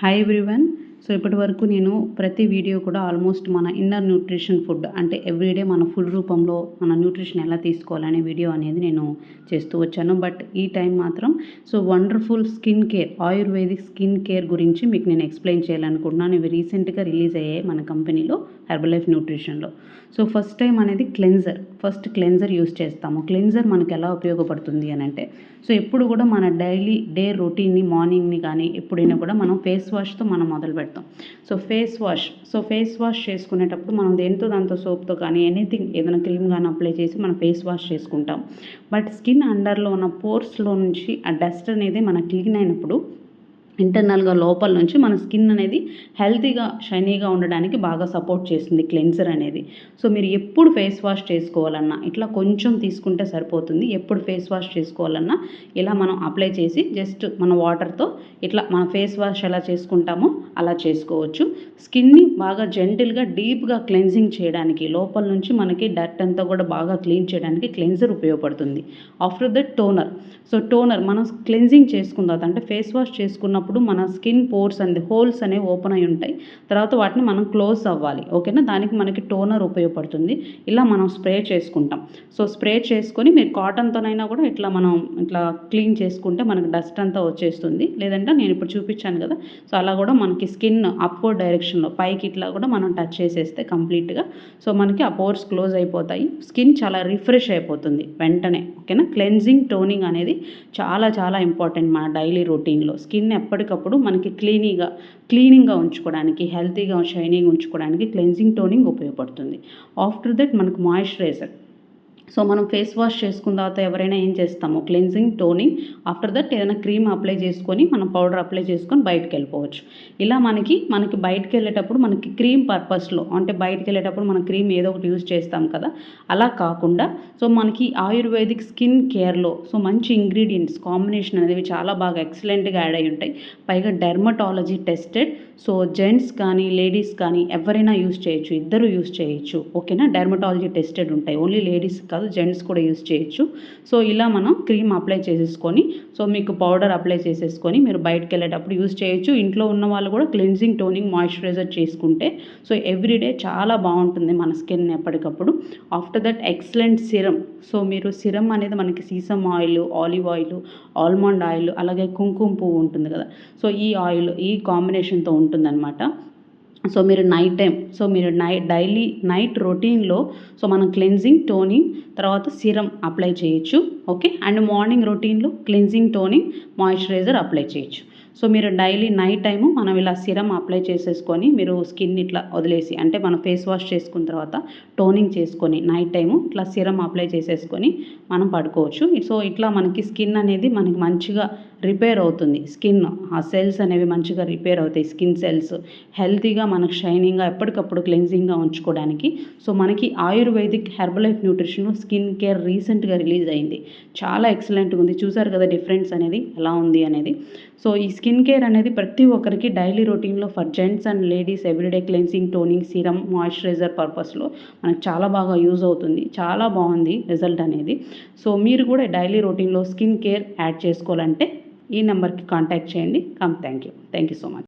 Hi everyone. So ఇప్పటి వరకు నేను ప్రతి వీడియో కూడా ఆల్మోస్ట్ మన ఇన్నర్ న్యూట్రిషన్ ఫుడ్ అంటే ఎవ్రీడే మన ఫుడ్ రూపంలో మన న్యూట్రిషన్ ఎలా తీసుకోవాలనే వీడియో అనేది నేను చేస్తూ వచ్చాను. బట్ ఈ టైం మాత్రం so wonderful skin care ayurvedic skin care గురించి మీకు నేను ఎక్స్ప్లెయిన్ చేయాలనుకుంటున్నాను. ఇవి రీసెంట్గా రిలీజ్ అయ్యాయి మన కంపెనీలో హెర్బల్ లైఫ్ న్యూట్రిషన్లో. సో ఫస్ట్ టైం అనేది క్లెన్జర్ ఫస్ట్ క్లెన్జర్ యూస్ చేస్తాము. క్లెన్జర్ మనకు ఎలా ఉపయోగపడుతుంది అని అంటే సో ఎప్పుడు కూడా మన డైలీ డే రొటీన్ని మార్నింగ్ని కానీ ఎప్పుడైనా కూడా మనం ఫేస్ వాష్తో మనం మొదలు పెడతాం so face wash. So face wash చేసుకునేటప్పుడు మనం దేనితో దాంతో సోప్తో కానీ ఎనీథింగ్ ఏదైనా క్రీమ్ కానీ అప్లై చేసి మనం ఫేస్ వాష్ చేసుకుంటాం. బట్ స్కిన్ అండర్లో ఉన్న పోర్స్లో నుంచి ఆ డస్ట్ అనేది మన క్లీన్ అయినప్పుడు ఇంటర్నల్గా లోపల నుంచి మన స్కిన్ అనేది హెల్తీగా షైనీగా ఉండడానికి బాగా సపోర్ట్ చేస్తుంది క్లెన్సర్ అనేది. సో మీరు ఎప్పుడు ఫేస్ వాష్ చేసుకోవాలన్నా ఇట్లా కొంచెం తీసుకుంటే సరిపోతుంది. ఎప్పుడు ఫేస్ వాష్ చేసుకోవాలన్నా ఇలా మనం అప్లై చేసి జస్ట్ మన వాటర్తో ఇట్లా మన ఫేస్ వాష్ ఎలా చేసుకుంటామో అలా చేసుకోవచ్చు. స్కిన్ని బాగా జెంటిల్గా డీప్గా క్లెన్సింగ్ చేయడానికి లోపల నుంచి మనకి డర్ట్ అంతా కూడా బాగా క్లీన్ చేయడానికి క్లెన్సర్ ఉపయోగపడుతుంది. After that toner. So toner మనం క్లెన్సింగ్ చేసుకున్న తర్వాత అంటే ఫేస్ వాష్ చేసుకున్న ఉన్నప్పుడు మన స్కిన్ పోర్స్ అండ్ హోల్స్ అనేవి ఓపెన్ అయి ఉంటాయి. తర్వాత వాటిని మనం క్లోజ్ అవ్వాలి. ఓకేనా? దానికి మనకి టోనర్ ఉపయోగపడుతుంది. ఇలా మనం స్ప్రే చేసుకుంటాం. సో స్ప్రే చేసుకొని మీరు కాటన్తోనైనా కూడా ఇట్లా మనం ఇట్లా క్లీన్ చేసుకుంటే మనకి డస్ట్ అంతా వచ్చేస్తుంది. లేదంటే నేను ఇప్పుడు చూపించాను కదా. సో అలా కూడా మనకి స్కిన్ అప్వర్డ్ డైరెక్షన్లో పైకి ఇట్లా కూడా మనం టచ్ చేసేస్తే కంప్లీట్గా. సో మనకి ఆ పోర్స్ క్లోజ్ అయిపోతాయి. స్కిన్ చాలా రిఫ్రెష్ అయిపోతుంది వెంటనే. ఓకేనా? క్లెన్జింగ్ టోనింగ్ అనేది చాలా చాలా ఇంపార్టెంట్ మన డైలీ రొటీన్లో. స్కిన్ ఎప్పటికప్పుడు మనకి క్లీనీగా క్లీనింగ్గా ఉంచుకోవడానికి హెల్తీగా షైనింగ్ ఉంచుకోవడానికి క్లెన్జింగ్ టోనింగ్ ఉపయోగపడుతుంది. ఆఫ్టర్ దట్ మనకు మాయిశ్చరైజర్. సో మనం ఫేస్ వాష్ చేసుకున్న తర్వాత ఎవరైనా ఏం చేస్తాము క్లెన్జింగ్ టోనింగ్ ఆఫ్టర్ దట్ ఏదైనా క్రీమ్ అప్లై చేసుకొని మనం పౌడర్ అప్లై చేసుకొని బయటకు వెళ్ళిపోవచ్చు. ఇలా మనకి మనకి బయటకు వెళ్ళేటప్పుడు మనకి క్రీమ్ పర్పస్లో అంటే బయటకు వెళ్ళేటప్పుడు మనం క్రీమ్ ఏదో ఒకటి యూజ్ చేస్తాం కదా అలా కాకుండా సో మనకి ఆయుర్వేదిక్ స్కిన్ కేర్లో సో మంచి ఇంగ్రీడియంట్స్ కాంబినేషన్ అనేవి చాలా బాగా ఎక్సలెంట్గా యాడ్ అయి ఉంటాయి. పైగా డెర్మటాలజీ టెస్టెడ్ సో జెంట్స్ కానీ లేడీస్ కానీ ఎవరైనా యూజ్ చేయొచ్చు ఇద్దరు యూస్ చేయొచ్చు ఓకేనా? డెర్మటాలజీ టెస్టెడ్ ఉంటాయి. ఓన్లీ లేడీస్ కాదు జెంట్స్ కూడా యూస్ చేయొచ్చు. సో ఇలా మనం క్రీమ్ అప్లై చేసేసుకొని సో మీకు పౌడర్ అప్లై చేసేసుకొని మీరు బయటకు వెళ్ళేటప్పుడు యూస్ చేయొచ్చు. ఇంట్లో ఉన్న వాళ్ళు కూడా క్లెన్జింగ్ టోనింగ్ మాయిశ్చరైజర్ చేసుకుంటే సో ఎవ్రీడే చాలా బాగుంటుంది మన స్కిన్ ఎప్పటికప్పుడు. After that excellent serum. So మీరు సిరం అనేది మనకి sesame oil olive oil almond oil అలాగే కుంకుమ పువ్వు ఉంటుంది కదా. సో ఈ ఆయిల్ ఈ కాంబినేషన్తో ఉంటుందన్నమాట. సో మీరు నైట్ టైం సో మీరు నైట్ డైలీ నైట్ రొటీన్లో సో మనం క్లెన్జింగ్ టోనింగ్ తర్వాత సిరం అప్లై చేయొచ్చు ఓకే అండ్ మార్నింగ్ రొటీన్లో క్లెన్జింగ్ టోనింగ్ మాయిశ్చరైజర్ అప్లై చేయొచ్చు. సో మీరు డైలీ నైట్ టైము మనం ఇలా సిరం అప్లై చేసేసుకొని మీరు స్కిన్ ఇట్లా వదిలేసి అంటే మనం ఫేస్ వాష్ చేసుకున్న తర్వాత టోనింగ్ చేసుకొని నైట్ టైము ఇట్లా సిరం అప్లై చేసేసుకొని మనం పడుకోవచ్చు. సో ఇట్లా మనకి స్కిన్ అనేది మనకి మంచిగా రిపేర్ అవుతుంది. స్కిన్ ఆ సెల్స్ అనేవి మంచిగా రిపేర్ అవుతాయి. స్కిన్ సెల్స్ హెల్తీగా మనకు షైనింగ్గా ఎప్పటికప్పుడు క్లెన్జింగ్గా ఉంచుకోవడానికి. సో మనకి ayurvedic herbal life nutrition skin care రీసెంట్గా రిలీజ్ అయింది. చాలా ఎక్సలెంట్గా ఉంది. చూసారు కదా డిఫరెన్స్ అనేది ఎలా ఉంది అనేది. సో ఈ స్కిన్ కేర్ అనేది ప్రతి ఒక్కరికి డైలీ రొటీన్లో for gents and ladies everyday cleansing toning serum moisturiser పర్పస్లో మనకు చాలా బాగా యూజ్ అవుతుంది. చాలా బాగుంది రిజల్ట్ అనేది. సో మీరు కూడా డైలీ రొటీన్లో స్కిన్ కేర్ యాడ్ చేసుకోవాలంటే ఈ నెంబర్కి కాంటాక్ట్ చేయండి. Come thank you. Thank you so much.